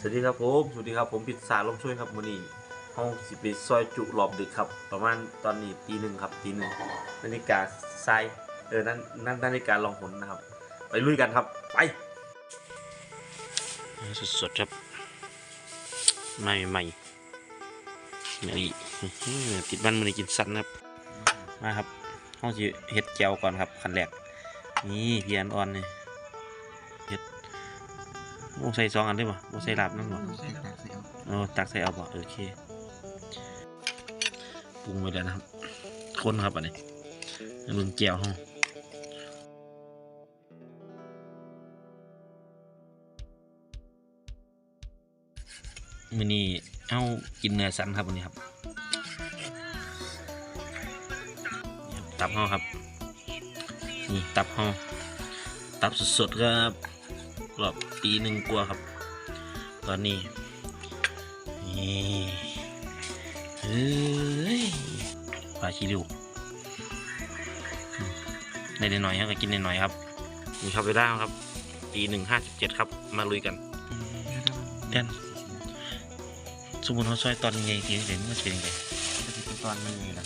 สวัสดีครับผมสวัสดีครับผมพิซซ่าลมช่วยครับมือนี้ห้องสิไปซอยจุรอบดึกครับ ประมาณตอนนี้ตีหนึ่งครับตีหนึ่งนาฬิกาทรายเออนั่นนั่นนาฬิกาลองหนนะครับ ไปลุยกันครับ ไปสดๆครับใหม่ใหม่นี่ติดบ้านมือนี้กินสันครับมาครับห้องสิเฮ็ดแจวก่อนครับขันแรกนี่เพียนอ่อนเฮ็ด โอ้ใส่สองอันได้ป่ะโอ้ใส่ลาบนั่นป่ะใส่ตักใส่เอาเออตักใส่เอาบ่โอเคปรุงไว้แล้วนะครับ คนครับอันนี้ลุงแก้วห้องมือนี้เอากินเนื้อสันครับวันนี้ครับนี่ครับตับห้องครับนี่ตับห้องตับสดๆครับ รอบปีหนึ่งกลัวาครับ ตอนนี้นี่เฮ้ยปลาชิลิวอืมได้หน่อยๆครับก็กินหน่อยๆครับนี่ครับไปได้ครับปีหนึ่งห้าสิบเจ็ดครับ มาลุยกันเด่นสมมุติเขาซอยตอนยังไงกินเด่นมันจะเป็นยังไงจะเป็นตอนมันไงล่ะ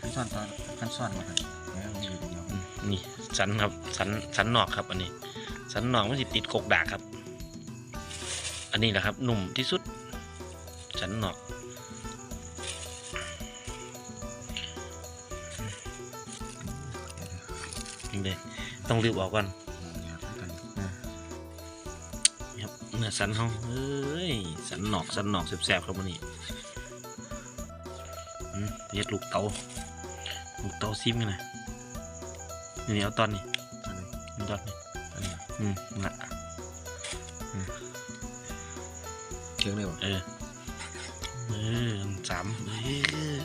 ขั้นตอนตอนขั้นตอนมาครับแล้วมีเดียวอืมนี่สันครับสันสันนอกครับอันนี้ สันนอกมันจะติดกกดากครับ อันนี้แหละครับหนุ่มที่สุด สันนอกนี่เลยต้องรีบออกก่อนเนี่ยขั้นตอนนี่ครับเนื้อสันเขาเฮ้ยสันหนอกสันหนอกแสบๆครับวันนี้อืมเรียดลูกเตาลูกเตาซิมกันนะนี่เอาตอนนี้ตอนนี้เอาตอนนี้อันนี้อืมนะเชื่อเลยวะเออเออสามเออ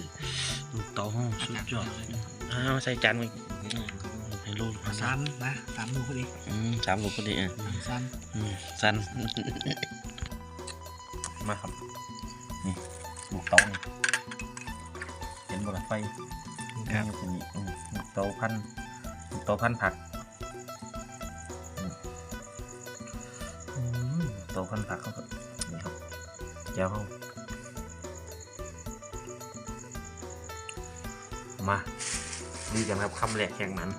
ลูกเตาห้องสุดยอดอ้าวใส่จานไปให้ลูกซ้ำนะสามมือพอดีอืมสามลูกก็ดีอะซ้อืมสันมาครับนี่ลูกเตานี่เห็นบนไฟำครับนี่นี่อืมลูกเตาพันลูกเตาพันผัก ลูกเตาพันผักเขาก็นี่ครับแก้วเขามาดูกันครับคำแรกแข่งมัน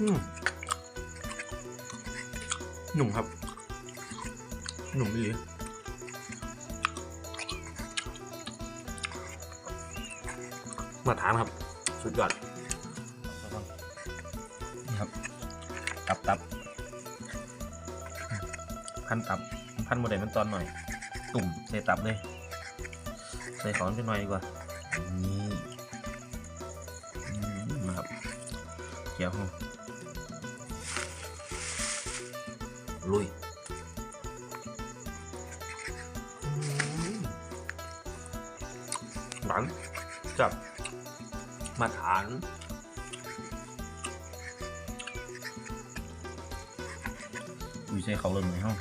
อืมหนุ่มครับ หนุ่มดีมาทานครับ สุดยอด พันตับ พันโมเดลมันตอนหน่อย ตุ่มใส่ตับเลย ใส่ของนิดหน่อยดีกว่านี่อืมมาครับเกี่ยวห้องลุยหลังจากมาฐานอุ้ยใช่เขาเลยไหมห้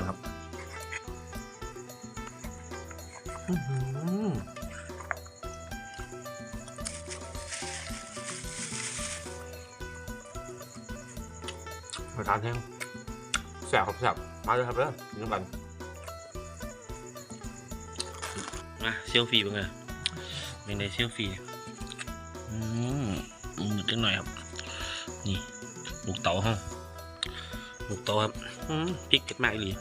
องมาดูกันครับอื้อหือมาทานแห้งแสบครับแสบมาเลยครับเด้อยิงบันมาเซลฟี่เป็นไงเป็นไงเซลฟี่อืมอืมนิดหน่อยครับ นี่ลูกเต๋าห้องลูกเต๋าครับ พริกเผ็ดมากเลย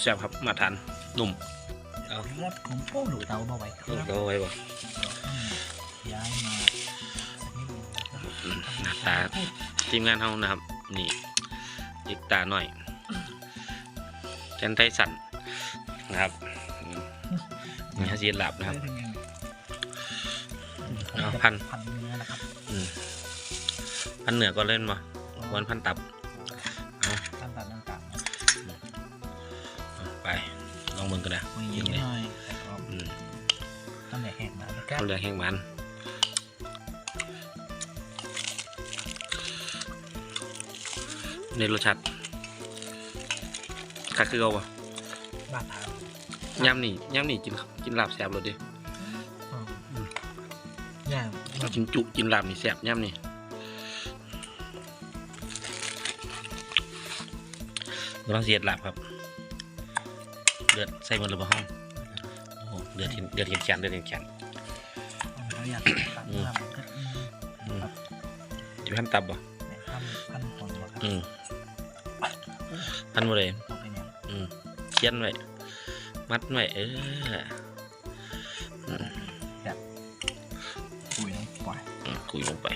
แซ่บครับมาทานหนุ่มเอาครับผมโป้หนูเตามาไว้คลูกรับเต๋าเอาไว้บ่ย้ายมาสักนิดนึงนะครับอืมหน้าตาทีมงานเฮานะครับ นี่อีกตาหน่อยแกนไทสัน นะครับอืมนี่ฮะเสียหลับนะครับเอาพันพันเนื้อนะครับอืมพันเหนือก็เล่นมาวันพันตับเอาขั้นตอนต่างเอาไปลองเบิ่งกันนะๆมียิงเลยหน่อยแต่ก็อืมตั้งแต่แห้งนะครับเขาเรียกแห้งมันในรสชาติคักคือเอาปะมาทาน ย่ำนี่ย่ำนี่กินกินลาบแซ่บเลยดิย่างกินจุกินลาบนี่แซ่บย่ำนี่กำลังเสียดลาบครับเลือดใส่หมันหรือเปล่าห้องโอ้โหเลือดเห็นเลือดเห็นแขนเลือดเห็นแขนเราอยากตัดน้ำก็อืมจะพันตับบ่พันพันคนหมดครับอืมพันบ่เลยต้องเป็นอย่างอืมเขียนไว้ มัดไว้เอออืมปุ๋ยลงไปอืมคุยลงไป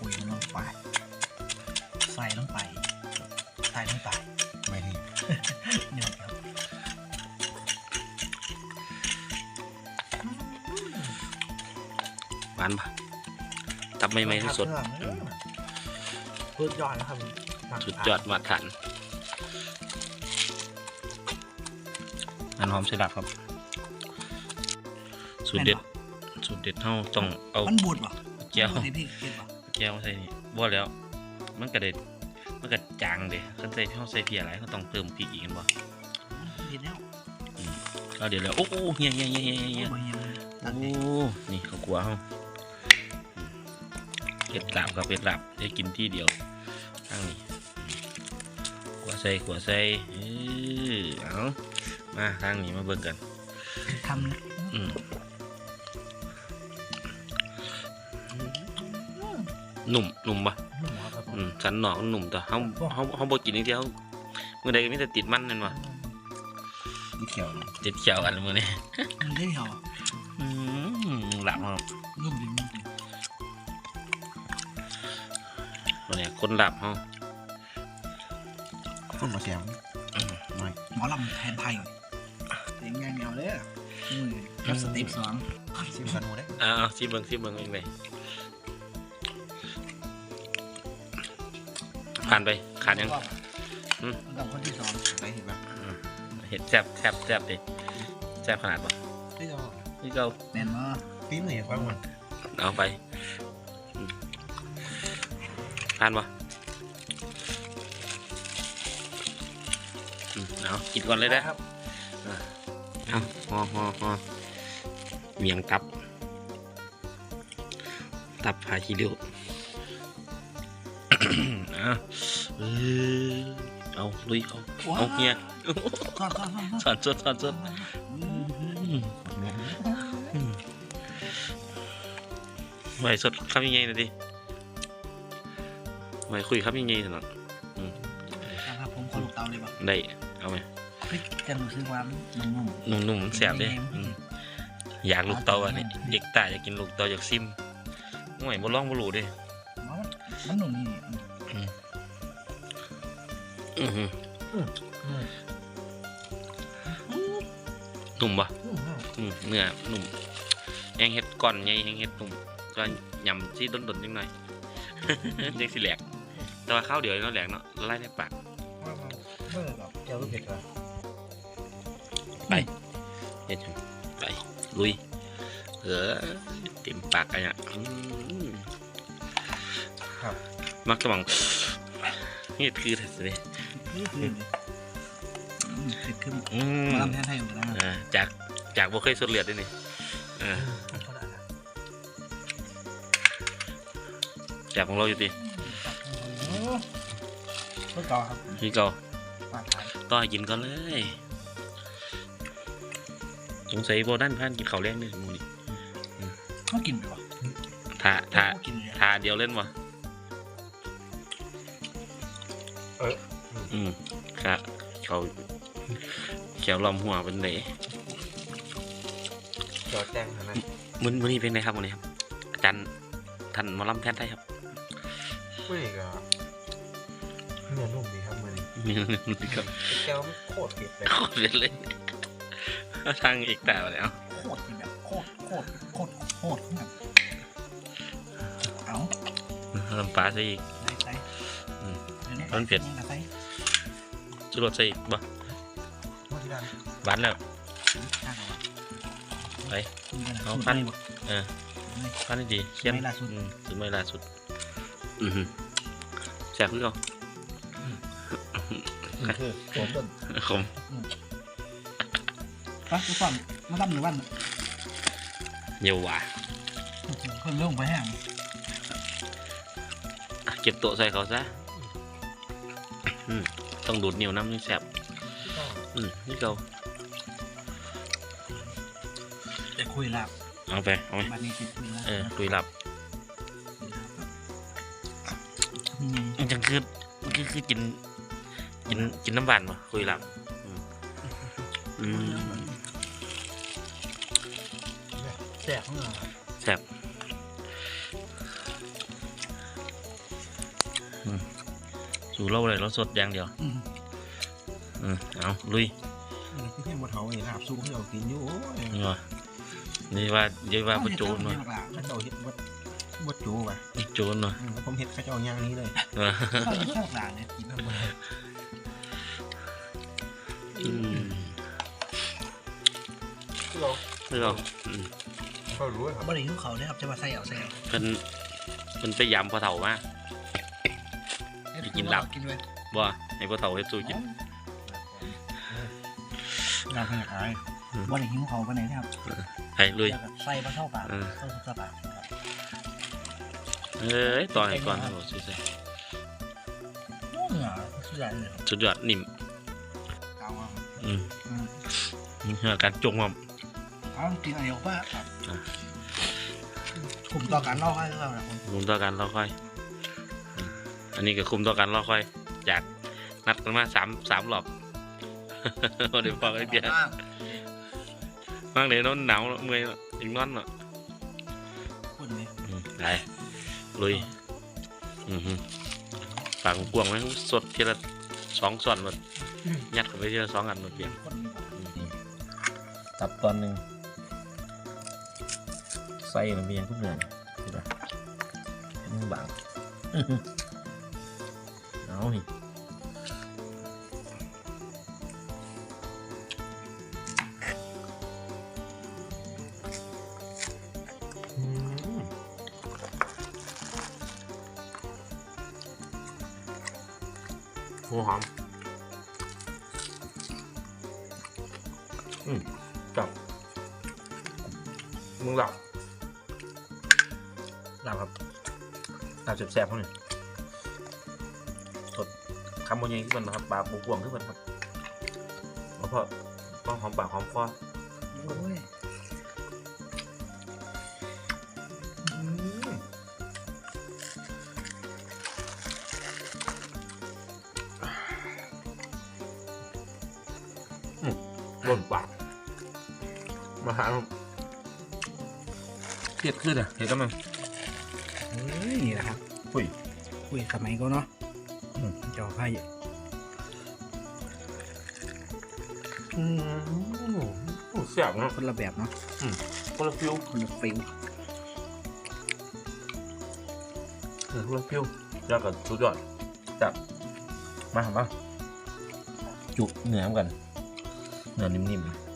ปุ๋ยลงไปใส่ลงไปใส่ลงไปไม่ดีเนี่ยครับหวานปะตับไม่ไม่สดๆอืมสุดยอดแล้วครับสุดยอดมาตรฐาน อันหอมใส่ดับครับ สูตรเด็ด สูตรเด็ดเท่าต้องเอามันบูดป่ะแก้วที่พี่เก็บป่ะแก้วมาใส่นี่บ่แล้ว มันก็เด็ดมันก็จางเด้คันใส่เท่าใส่เพียอะไรเขาต้องเติมพริกอีกกันบ่เห็นแล้วก็เดี๋ยวแล้วโอ้โหเฮียเฮียเฮียเฮียเฮียโอ้ยยังตัดโอ้ดินี่เขากลัวเขาเผ็ดลาบกับเผ็ดลาบได้กินที่เดียวทางนี้ขัวใส่ขัวใส่เออเอา มาทางนี้มาเบิ่งกันทำอืมหนุ่มหนุ่มปะหนุ่มครับผมอืมสันหนอกหนุ่มต่อเขาเขาเขาบอกกินอย่างเดียวเมื่อใดก็มีแต่ติดมันนั่นวะนี่เขียวติดเขียวอันมือนี่มันได้เหรออืมหลับเขานุ่มดีนุ่มดีวันนี้คนหลับเขาต้นมะแขมอืม หน่อยหมอลำแทนไทยเสียงแงเงาเลยมือกับสเต็ปสองซิมกันหูได้เอ้าวชิมเบิ่งชิมเบิ่งเองเลยผ่านไปขาดยังอืมกับคนที่สองไปเห็นปะเห็ดแซ่บแซ่บแซ่บดิแซ่บขนาดปะที่สองนี่ก็แน่นมากพี่มือฟังมันเอาไปอืมผ่านปะ เอากินก่อนเลยนะครับเอาฮอฮอฮอเมียงตับ ตับพาคิริวเอาเออเอาลุยเอาเอาเฮียก่อนก่อนก่อนสอนสดสอนสดไหวสดครับยังไงนะดิไหวคุยครับยังไงสนอครับผมขอลูกเตาเลยป่ะได้ เอาไหมเฮ้ยจะรู้สึกว่านุ่มนุ่มๆมันแสบเด้อืมอยากลูกเตาอะนี่เด็กตาอยากกินลูกเตาอยากซิมห่วยบ่ลองบ่รู้เด้มันนุ่มนี่อือหือนุ่มปะอืมเนื้อนุ่มแห้งเห็ดก่อนไงแห้งเห็ดนุ่มก็ยำที่ดนๆนิดหน่อยยังสิแหลกแต่ว่าข้าวเดียวเนาะแหลกเนาะละลายในปากเมื่อกับเจ้าลูกเผ็ดก่ อนเฮ็ดจังไปลุยเออเต็มปากกันอะอืมครับ มักจะมองนี่คือเสินี่คือเผ็ดขึ้นอืมมาลำแทนไทยอยู่นะอ่าจากจากบ่เคยสดเลือดด้วยนี่เออจากของเราอยู่ดิเมื่อก่อนครับพี่เก่ามาทานต่อให้กินก่อนเลย สงสัยโบด้านพันกินข้าวแรงนี่มูนี่เขากินไปวะทาทาเขากินเลยทาเดียวเล่นวะเอออืมครับเขาเขียวลอมหัวเป็นไหนจอแจ้งนะมื้อมื้อนี้เป็นไงครับวันนี้ครับอาจารย์ท่านหมอลำแทนไทยครับไม่ก็เนื้อนุ่มดีครับมันมีนี่ก็แก้วไม่โคตรเผ็ดเลยโคตรเด็ดเลย ทางอีกแต่แล้วโคตรแบบโคตรโคตรโคตรโคตรแบบเอาลำปลาซะอีกใส่ใส่อืมดี๋ยวะมันเผ็ดจุรสซะอีกบ่เมื่อที่ร้านหวานแล้วไปเอาสูตรพันได้บ่เออพันดีเขียนถึงไม่ล่าสุดอือแซ่บคือเขาคือผมขม ปะทุกคนมาทำหนึ่งวันเยียวหวาคนเรื่องไปแห้งอะเก็บโต๊ะใส่เขาซะอืมต้องดูดเหนียวน้ำนี่แซ่บอืมนี่เขาจะคุยลาบเอาไปเอาไปบัดนี้จะคุยลาบเออคุยหลับอืมมันจังคือมันคือคือกินกินกินน้ำหวานปะคุยหลับอืม บของเราแซ่บอืมสู่เล่าเลยเราสดอย่างเดียว อืมอืมเอาลุยพี่เที่ยงบนเขาเห็นลาบสู้ที่เรากินอยู่โอ้ยนี่วะนี่ว่าเยอะว่าประโจนเนาะวะข้าเจ้าเห็ดบดบดจูป่ะประโจนวะอืมแล้วผมเห็ดข้าเจ้าย่างนี้เลยเออข้าวข้าวหลานเนี่ยกินทั้งหมดอืมเรานี่เราอืม เขารู้ครับบริหิวเขาเนี่ยครับจะมาใส่เอาใส่เอาเพิ่นเพิ่นไปยำพอเถ่ามาไปกินหลาบกินด้วยบ่ให้พอเถ่าเฮ็ดสู้กินลาบขนาดไหนอืมบริหิวเขาไปไหนนะครับให้ลุยใส่ปลาเท่าปากเออเท่าสุดปากเอ้ยต่อให้ก่อนโอ้สุดยอดโอ้เหงื่อสุดยอดสุดยอดนิ่มอืมอืมนี่คือการจงควา เอากินอะไรก็ครับอะกลุ่มต่อการเล่าให้เรานะผมคุมต่อกันรอคอยอืมอันนี้ก็คุมต่อกันรอคอย จากนัดกันมาสามสามรอบเดี๋ยวพอไอ้เบียร์มากเลยนอนหนาวเมื่อยอีกนอนเนาะพูดเลยอืมไปลุยอือหือปากกวางไหมสดทีละสองส่วนหมดยัดเข้าไปทีละสองอันหมดเพียงคนนี้ก่อนตับตอนหนึ่ง ใส่มันเพียงทุกเดือนใช่ปะมึงบางเอาหิหัวหอมอืมจับมึงหลับ หลับครับหลับแสบๆเขาหน่อยสดคำโมยังขึ้นมันนะครับปลาปูกวงขึ้นมันครับแล้วพอต้องหอมปากหอมคอโอ้ยร่นปากมาหาเผ็ดขึ้นอะเห็นกันมั้ง ยสมัยก็เนาะอืมจอไพ่อืมโอ้แซ่บเนาะคนละแบบเนาะคนละฟิวคนละฟิลเออคนละฟิวแล้วก็สุดยอดจับมาครับมาจุเหนื้อกันเหนือนิ่มๆ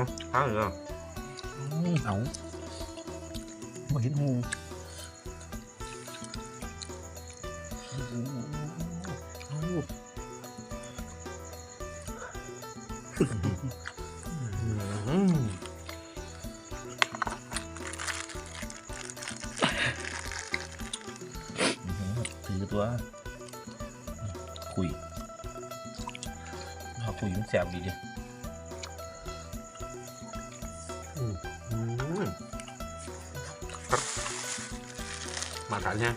เอาถามเหรอเอาบ่เห็นหูถือตัวคุยเขาคุยมันแสบดีดิากันใช่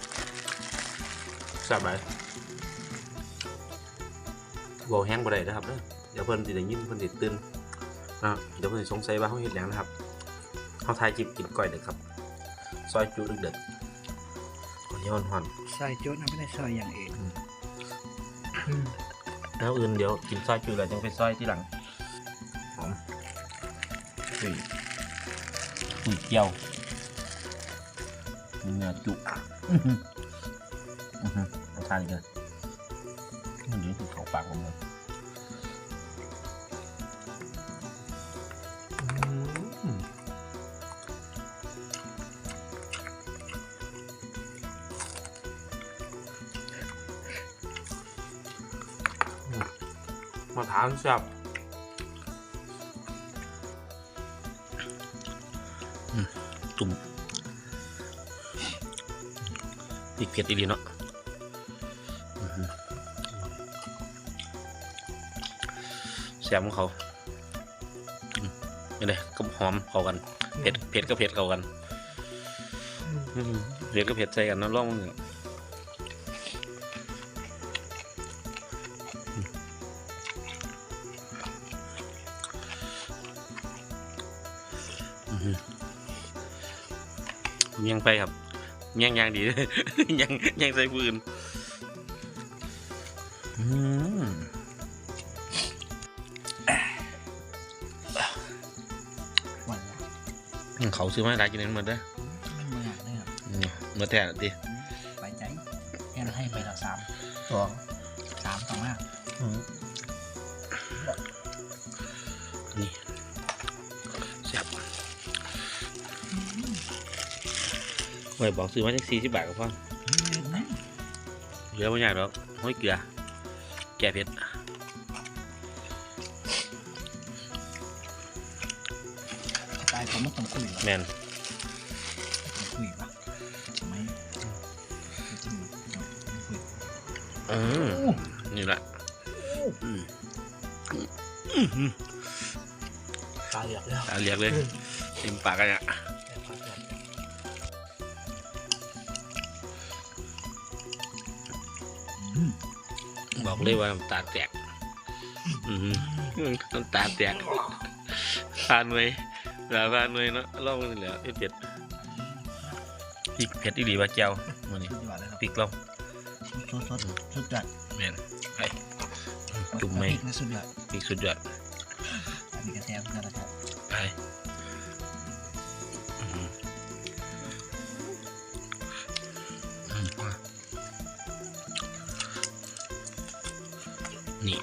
แสบไหมวอลแห้งบ่ได้นะครับเด้อเดี๋ยวเพิ่นสิได้ยินเพิ่นสิตื่นนะเดี๋ยวเพิ่นสิสงสัยว่าเฮาเฮ็ดหยังนะครับเฮาทายจิบกินก้อยเด้อครับ ซอยจุเด็ดๆก่อนย้อนหอนใส่โจ๊กนะไม่ได้ใส่อย่างเองแล้วอื่นเดี๋ยวกินซอยจุแล้วจังไปซอยที่หลังหอมอุ้ยอุ้ยเจียว เนื้อจุอื้อหืออื้อหือเอาทานอีกเลยมันนี่คือเขาปากผมเลยอืมมาทานแซ่บตุ่ม พริกเผ็ดอีหลีเนาะแซ่บของเขาอืมนี่เลยก็หอมเข้ากันเผ็ดเผ็ดก็เผ็ดเข้ากันเผ็ดก็เผ็ดใส่กันนาะลองมึงอะอื้อหือเมียงไปครับ ยงอย่างดี ยังยังใส่ฟืนอืมวันละเขาซื้อมาให้ร้านกินนั้นหมดเด้อไม่เมื่อยเลยครับนี่เมื่อแต่ดิ ไว้บอกซื้อมาจากสี่สิบบาทก็พอเหลือไม่ยากหรอกห้อยเกลือ แก่เผ็ดตายผมไม่ต้องคุยหรอกแมนต้องคุยปะทำไมไม่จริงไม่คุยอืมนี่แหละอืมตาเหลือกแล้วตาเรียกเลยเต็มปากกันอะบ เลยว่าน้ำตาแตกอืมน้ำตาแตกผ่านไว้แล้วผ่านไว้เนาะลองนี่แหละเผ็ดพริกเผ็ดอีหลีว่าเจียวมันนี่สุดยอดเลยครับพริกลองสุดสุดสุดสุดยอดแมนไปจุ่มไหมพริกนะสุดยอดพริกสุดยอดอันนี้กระแทกเพื่อนนะครับไป นี่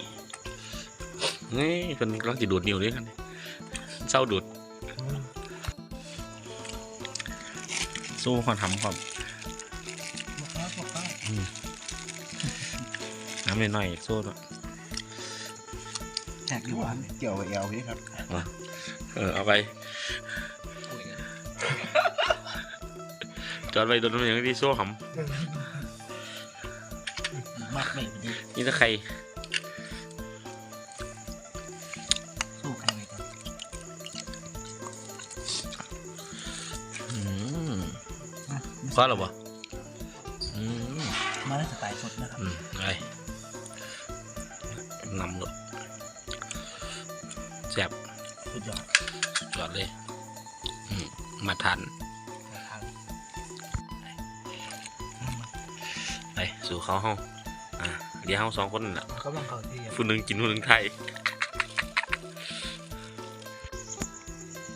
นี่คนกำลังจะดูดนิ้วด้วยกันดิเศร้าดูดสู้ความทำความบอกว่าบอกว่าน้ำหน่อยๆสู้เนอะแทกอยู่หวานเกี่ยวกับเอลพี่ครับเออเอาไปจอดไว้โดนมันอย่างที่โซ่หมากไม่ดีำนี่ถ้าใคร อะพอหรอวะอืมมาได้สไตล์สดนะครับอืมไปนำหมดแซ่บสุดยอดสุดยอดเลยอืมมาทานทางไปสู่เขาห้องอะเดี๋ยวเขาสองคนนั่นแหละกำลังเข้าที่ผู้หนึ่งกินผู้หนึ่งไทย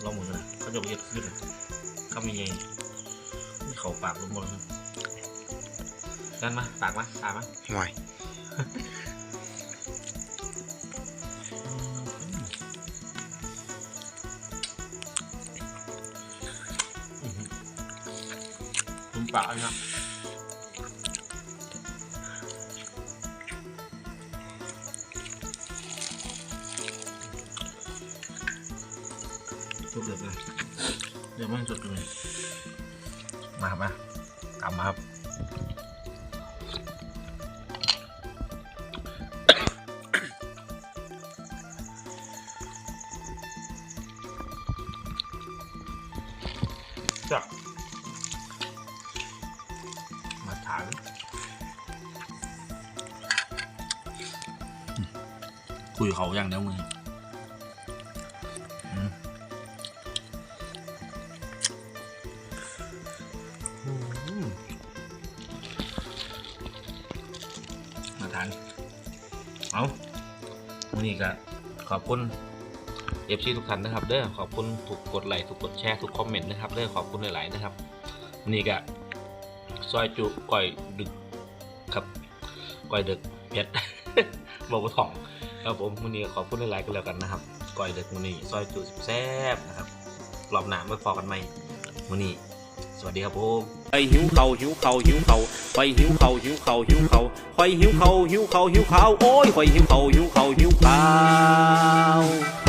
ลองหมดเลยเขาจะไปเย็ดขึ้นเขามีไงนี่ เขาปากลงหมดเลยกันมาปากมาปากมาห่วยคุณปากนะครับสุดเลยนะเดี๋ยวมันสุดเลย มาครับมากลับมาครับจ้ะมาถามคุยเขาอย่างเดียวมือ มาน เอาวันนี้ก็ขอบคุณเอฟซีทุกท่านนะครับเด้อขอบคุณทุกกดไลค์ทุกกดแชร์ทุกคอมเมนต์นะครับเด้อขอบคุณหลายๆนะครับวันนี้ก็ซอยจุก่อยดึกครับก่อยดึกเพชรบอกว่าถ่องครับผมวันนี้ขอบคุณหลายๆกันแล้วกันนะครับก่อยด็กวันนี้ซอยจุแซ่บนะครับรอบหน้ามาพอกันใหมวันนี้ วัสดีครับผมไปหิวเขาหิวเขาหิวเขาไปหิวเขาหิวเขาหิวเขาไปหิวเขาหิวเขาหิวเขาโอ้ยไปหิวเขาหิวเขาหิวเขา